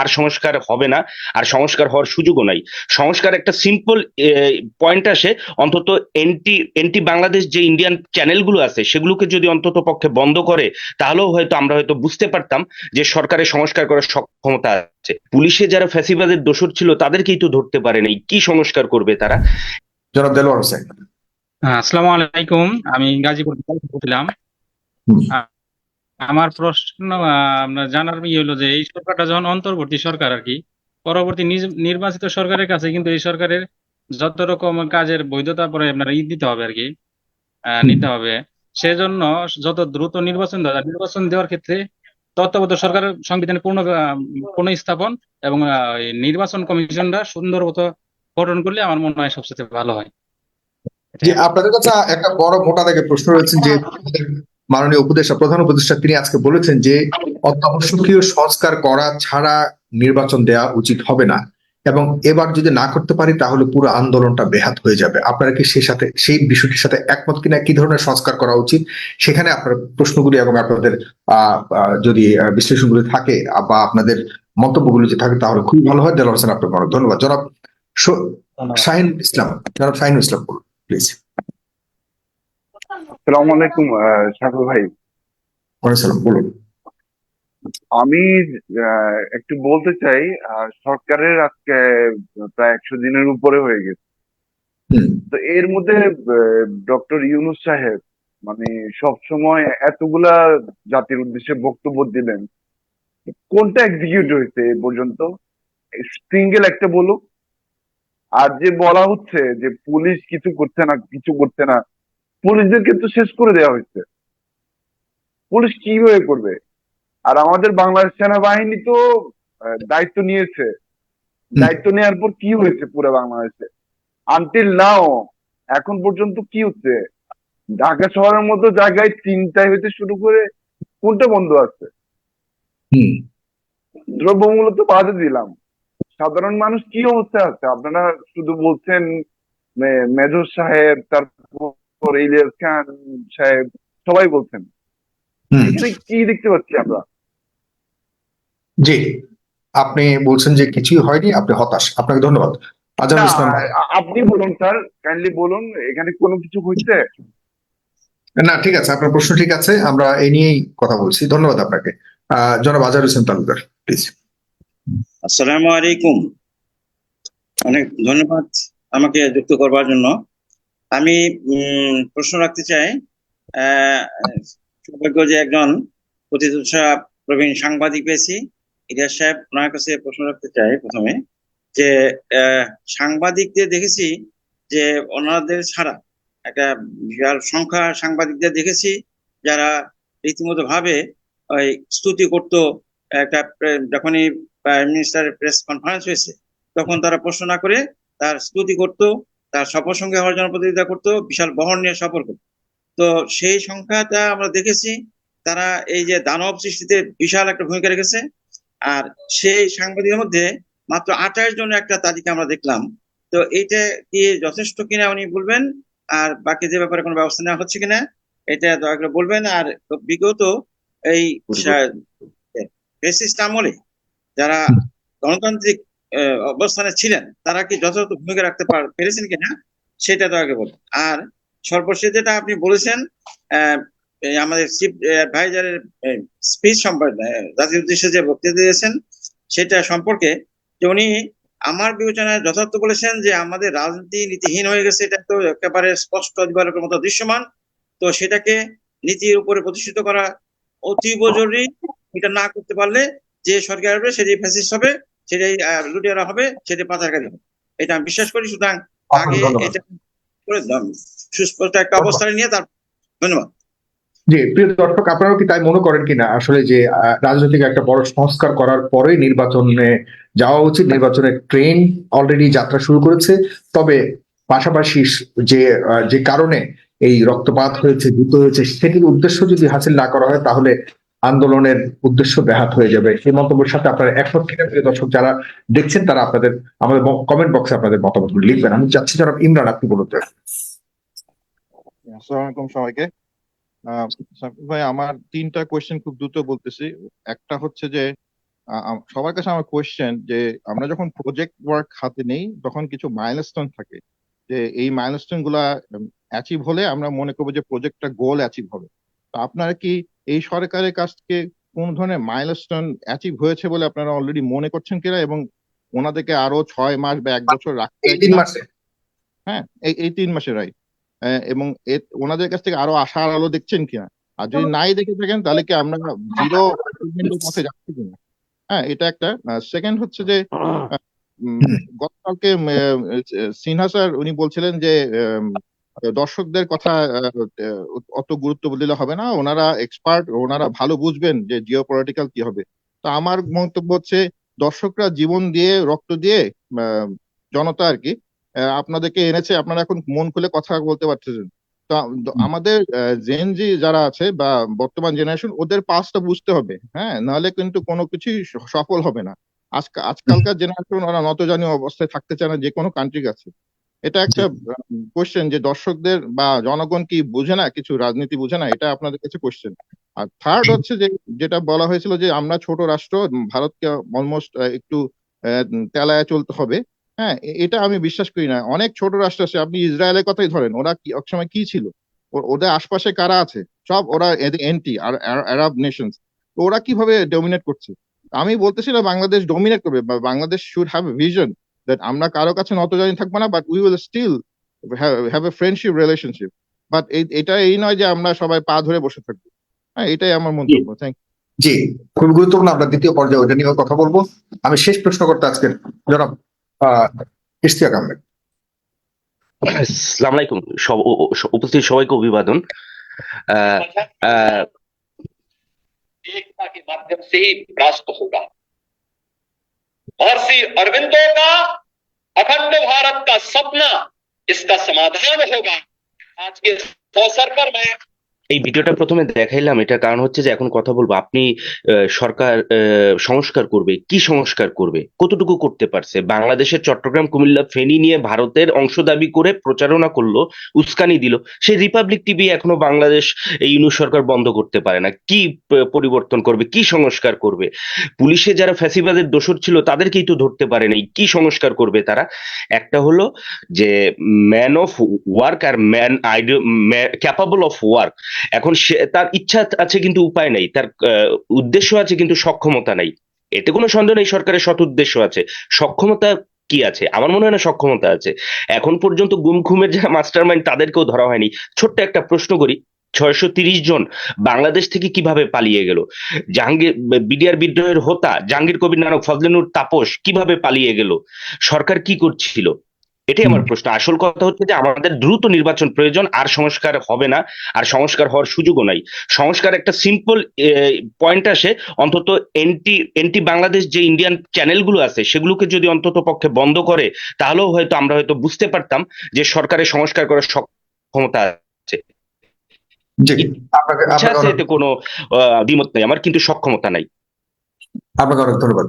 আর সংস্কার হবে না আর সংস্কার হওয়ার সুযোগও নাই। সংস্কার একটা সিম্পল পয়েন্ট আসে অন্তত এনটি এনটি বাংলাদেশ যে ইন্ডিয়ান চ্যানেলগুলো আছে সেগুলোকে যদি অন্তত পক্ষে বন্ধ করে তাহলেও হয়তো আমরা হয়তো বুঝতে পারতাম যে সরকারের সংস্কার করার সক্ষমতা আছে। পুলিশে যারা ফ্যাসিবাদের দোষর ছিল তাদেরকেই তো ধরতে পারে নাই। কি সংস্কার করবে তারা? জনাব দেলোয়ার হোসেন। হ্যাঁ, আসসালামু আলাইকুম। আমি গাজীপুর থেকে বলছিলাম। আমার প্রশ্ন আপনার জানার ইয়ে হলো যে এই সরকারটা যখন অন্তর্বর্তী সরকার আর কি পরবর্তী নির্বাচিত সরকারের কাছে কিন্তু এই সরকারের যত রকম কাজের বৈধতা পরে আপনার ই দিতে হবে আর কি নিতে হবে। সেজন্য যত দ্রুত নির্বাচন দেওয়া নির্বাচন দেওয়ার ক্ষেত্রে তত্ত্বাবধায়ক সরকারের সংবিধানের পূর্ণ পূর্ণ স্থাপন এবং নির্বাচন কমিশনটা সুন্দর মতো গঠন করলে আমার মনে হয় সবচেয়ে ভালো হয়। আপনাদের কাছে একটা বড় মোটা প্রশ্ন রয়েছে যে মাননীয় উপদেষ্টা প্রধান উপদেষ্টা তিনি আজকে বলেছেন যে অত্যাবশ্যকীয় সংস্কার করা ছাড়া নির্বাচন দেওয়া উচিত হবে না। এবং এবার যদি না করতে পারি তাহলে পুরো আন্দোলনটা বেহাত হয়ে যাবে। আপনারা কি সেই সাথে সেই বিষয়টির সাথে একমত কিনা কি ধরনের সংস্কার করা উচিত সেখানে আপনার প্রশ্নগুলি এবং আপনাদের যদি বিশ্লেষণগুলি থাকে বা আপনাদের মন্তব্যগুলি যদি থাকে তাহলে খুবই ভালো হয়। দেলোয়ার হোসেন আপনাকে অনেক ধন্যবাদ। জনাব শাহিন ইসলাম জনাব শাহিন ইসলাম বলুন প্লিজ আসসালামু আলাইকুম সাগর ভাই। বলুন। আমি একটু বলতে চাই সরকারের আজকে প্রায় একশো দিনের উপরে হয়ে গেছে। তো এর মধ্যে ডক্টর ইউনুস সাহেব মানে সব সময় এতগুলা জাতির উদ্দেশ্যে বক্তব্য দিলেন কোনটা এক্সিকিউট হয়েছে এ পর্যন্ত? সিঙ্গেল একটা বলুক। আর যে বলা হচ্ছে যে পুলিশ কিছু করছে না কিছু করছে না পুলিশদেরকে তো শেষ করে দেওয়া হয়েছে। পুলিশ কীভাবে করবে? আর আমাদের বাংলাদেশ সেনাবাহিনী তো দায়িত্ব নিয়েছে। দায়িত্ব নেওয়ার পর কি হয়েছে পুরো বাংলাদেশে? আনটিল নাও এখন পর্যন্ত কি হচ্ছে? ঢাকা শহরের মতো জায়গায় চিন্তায় হইতে শুরু করে কোনটা বন্ধ আছে? দ্রব্যমূল্য তো বাদে দিলাম। সাধারণ মানুষ কি অবস্থায় আছে? আপনারা শুধু বলছেন মেজর সাহেব তারপর ইলিয়াস খান সাহেব সবাই বলছেন। কি দেখতে পাচ্ছি আমরা? জি আপনি বলছেন যে কিছুই হয়নি আপনি হতাশ। আপনাকে ধন্যবাদ। আজহারুল ইসলাম। আপনি বলুন স্যার কাইন্ডলি বলুন এখানে কোনো কিছু হচ্ছে না ঠিক আছে আপনার প্রশ্ন ঠিক আছে আমরা এই নিয়েই কথা বলছি। ধন্যবাদ আপনাকে। আহ জনাব আজহার হোসেন তালুকদার প্লিজ আসসালামু আলাইকুম। অনেক ধন্যবাদ আমাকে যুক্ত করবার জন্য। আমি প্রশ্ন রাখতে চাই সৌভাগ্য যে একজন প্রতিষ্ঠা প্রবীণ সাংবাদিক পেয়েছি। ইলিয়াস সাহেব, ওনার কাছে প্রশ্ন রাখতে চাই প্রথমে যে সাংবাদিকদের দেখেছি যে, ওনাদের ছাড়া একটা বিশাল সংখ্যা সাংবাদিকদের দেখেছি যারা রীতিমতো ভাবে ওই স্তুতি করতো, একটা যখনই প্রাইম মিনিস্টারের প্রেস কনফারেন্স হয়েছে, তখন তারা প্রশ্ন না করে তার স্তুতি করতো তার সফর সঙ্গে হওয়ার জন্য প্রতিযোগিতা করতো বিশাল বহর নিয়ে সফর করতো। তো সেই সংখ্যাটা আমরা দেখেছি তারা এই যে দানব সৃষ্টিতে বিশাল একটা ভূমিকা রেখেছে। আর সেই সাংবাদিকের মধ্যে মাত্র আঠাশ জনের একটা তালিকা আমরা দেখলাম। তো এইটা কি যথেষ্ট কিনা উনি বলবেন? আর বাকি যে ব্যাপারে কোনো ব্যবস্থা নেওয়া হচ্ছে কিনা এটা দয়া করে বলবেন। আর বিগত এই ফেসিস্ট আমলে যারা গণতান্ত্রিক অবস্থানে ছিলেন, তারা কি যথাযথ ভূমিকা রাখতে পার- পেরেছেন কিনা, সেটা তো আগে বলুন। আর সর্বশেষ যেটা আপনি বলেছেন আমাদের চিফ অ্যাডভাইজারের স্পিচ সম্পর্কে জাতির উদ্দেশ্যে যে বক্তৃতা দিয়েছেন, সেটা সম্পর্কে যে উনি আমার বিবেচনায় যথার্থ বলেছেন যে আমাদের রাজনীতি নীতিহীন হয়ে গেছে, এটা তো একেবারে স্পষ্ট দিবালোকের মতো দৃশ্যমান। তো সেটাকে নীতির উপরে প্রতিষ্ঠিত করা অতীব জরুরি এটা না করতে পারলে যে সরকার হবে সেটাই ফ্যাসিস্ট হবে। সেটাই আহ, লুটেরা হবে সেটাই পাচারকারী হবে। এটা আমি বিশ্বাস করি সুতরাং আগে এটা করে দাম সুস্পষ্ট একটা অবস্থানে নিয়ে তার ধন্যবাদ। জি প্রিয় দর্শক আপনারাও কি তাই মনে করেন কিনা? আসলে যে রাজনৈতিক একটা বড় সংস্কার করার পরে নির্বাচনে যাওয়া উচিত। নির্বাচনের ট্রেন অলরেডি যাত্রা শুরু করেছে। তবে পাশাপাশি যে যে কারণে এই রক্তপাত হয়েছে যুদ্ধ হয়েছে সেটির উদ্দেশ্য যদি হাসিল না করা হয় তাহলে আন্দোলনের উদ্দেশ্য ব্যাহত হয়ে যাবে। সেই মন্তব্যের সাথে আপনারা একমত কিনা দর্শক, যারা দেখছেন, তারা আপনাদের, আমাদের কমেন্ট বক্সে আপনাদের মতামতগুলো লিখবেন। আমি চাচ্ছি জনাব ইমরান, আপনি বলুন তো। আলাইকুম সবাইকে। ভাই, আমার তিনটা কোয়েশ্চেন খুব দ্রুত বলতেছি। একটা হচ্ছে যে সবার কাছে আমার কোয়েশ্চেন যে, আমরা যখন প্রজেক্ট ওয়ার্ক হাতে নেই, তখন কিছু মাইলস্টোন থাকে। যে, এই মাইলস্টোনগুলা অ্যাচিভ হলে আমরা মনে করব যে প্রজেক্টটা গোল অ্যাচিভ হবে। আপনারা কি এই সরকারের কাছ থেকে কোন ধরনের মাইলস্টোন অ্যাচিভ হয়েছে বলে আপনারা অলরেডি মনে করছেন কিনা এবং ওনাদেরকে আরও ছয় মাস বা এক বছর রাখতে হ্যাঁ এই এই তিন মাসে রাইট এবং ওনাদের কাছ থেকে আরও আশার আলো দেখছেন কিনা? আর যদি নাই দেখে থাকেন তাহলে কি আমরা জিরো পথে যাচ্ছি কিনা? হ্যাঁ এটা একটা। সেকেন্ড হচ্ছে যে গতকালকে সিনহা স্যার উনি বলছিলেন যে দর্শকদের কথা অত গুরুত্ব দিলে হবে না। ওনারা এক্সপার্ট ওনারা ভালো বুঝবেন যে জিও পলিটিক্যাল কি হবে। তো আমার মন্তব্য হচ্ছে দর্শকরা জীবন দিয়ে রক্ত দিয়ে জনতা আর কি আপনাদেরকে এনেছে। আপনারা এখন মন খুলে কথা বলতে পারতেছেন। তো আমাদের জেন জি যারা আছে বা বর্তমান জেনারেশন ওদের পাসটা বুঝতে হবে। হ্যাঁ নাহলে কিন্তু কোনো কিছুই সফল হবে না। আজকালকার জেনারেশন ওরা নতজানীয় অবস্থায় থাকতে চায় না যে কোনো কান্ট্রি কাছে। এটা একটা কোশ্চেন যে দর্শকদের বা জনগণ কি বুঝে না কিছু রাজনীতি বুঝে না এটা আপনাদের কাছে কোশ্চেন আর থার্ড হচ্ছে যে যেটা বলা হয়েছিল যে আমরা ছোট রাষ্ট্র ভারতকে অলমোস্ট একটু তেলায় চলতে হবে। হ্যাঁ এটা আমি বিশ্বাস করি না। অনেক ছোট রাষ্ট্র আছে আপনি ইসরায়েলের কথাই ধরেন ওরা কি এক সময় কি ছিল? ওদের আশপাশে কারা আছে? সব ওরা এন্টি আর আরব নেশনস ওরা কীভাবে ডমিনেট করছে? আমি বলতেছি না বাংলাদেশ ডমিনেট করবে বা Bangladesh should have a vision that আমরা কারো কাছে নতজানি থাকবো না but we will still have a friendship relationship but এটা এই নয় যে আমরা সবাই পা ধরে বসে থাকবো হ্যাঁ এটাই আমার মন্তব্য থ্যাংক জি খুবই গুরুত্বপূর্ণ আমরা দ্বিতীয় পর্যায়ে ওটা নিয়েও কথা বলবো আমি শেষ প্রশ্ন করতে আজকের জনাব আহ ইশতিয়াক আহমেদ আসসালামু আলাইকুম সব ও- ও- স- উপস্থিত সবাইকে অভিবাদন আহ, আহ, एकता के माध्यम से ही राष्ट्र होगा महर्षि अरविंदो का अखंड भारत का सपना, इसका समाधान होगा। आज के अवसर पर मैं এই ভিডিওটা প্রথমে দেখাইলাম এটা কারণ হচ্ছে যে এখন কথা বলব, আপনি সরকার সংস্কার করবে, কি সংস্কার করবে, কতটুকু করতে পারছে? বাংলাদেশের চট্টগ্রাম, কুমিল্লা, ফেনী নিয়ে ভারতের অংশ দাবি করে প্রচারণা করল, উস্কানি দিল। সেই রিপাবলিক টিভি এখনও বাংলাদেশ, এই ইউনুস সরকার বন্ধ করতে পারে না। কি পরিবর্তন করবে, কি সংস্কার করবে? পুলিশে যারা ফ্যাসিবাদের দোষর ছিল, তাদেরকেই তো ধরতে পারে নাই। কি সংস্কার করবে তারা? একটা হলো যে ম্যান অফ ওয়ার্ক আর ম্যান আইডিও ক্যাপাবল অফ ওয়ার্ক এখন সে, তার ইচ্ছা আছে কিন্তু উপায় নেই, তার উদ্দেশ্য আছে কিন্তু সক্ষমতা নাই। এতে কোনো সন্দেহ নেই, সরকারের সৎ উদ্দেশ্য আছে। সক্ষমতা কি আছে? আমার মনে হয় না সক্ষমতা আছে। এখন পর্যন্ত গুম খুমের যারা মাস্টার মাইন্ড তাদেরকেও ধরা হয়নি। ছোট্ট একটা প্রশ্ন করি, ছয়শো তিরিশ জন বাংলাদেশ থেকে কীভাবে পালিয়ে গেল? জাহাঙ্গীর বিডিআর বিদ্রোহের হোতা, জাহাঙ্গীর কবির নানক ফজলেনুর তাপস কীভাবে পালিয়ে গেল? সরকার কি করছিল? এটাই আমার প্রশ্ন। আসল কথা হচ্ছে যে আমাদের দ্রুত নির্বাচন প্রয়োজন আর সংস্কার হবে না আর সংস্কার হওয়ার সুযোগও নাই। সংস্কার একটা সিম্পল পয়েন্ট আসে অন্তত এনটি এনটি বাংলাদেশ যে ইন্ডিয়ান চ্যানেলগুলো আছে সেগুলোকে যদি অন্তত পক্ষে বন্ধ করে তাহলেও হয়তো আমরা হয়তো বুঝতে পারতাম যে সরকারের সংস্কার করার সক্ষমতা আছে। ইচ্ছা আছে এতে কোনো দ্বিমত নেই আমার কিন্তু সক্ষমতা নাই। আপনাকে অনেক ধন্যবাদ।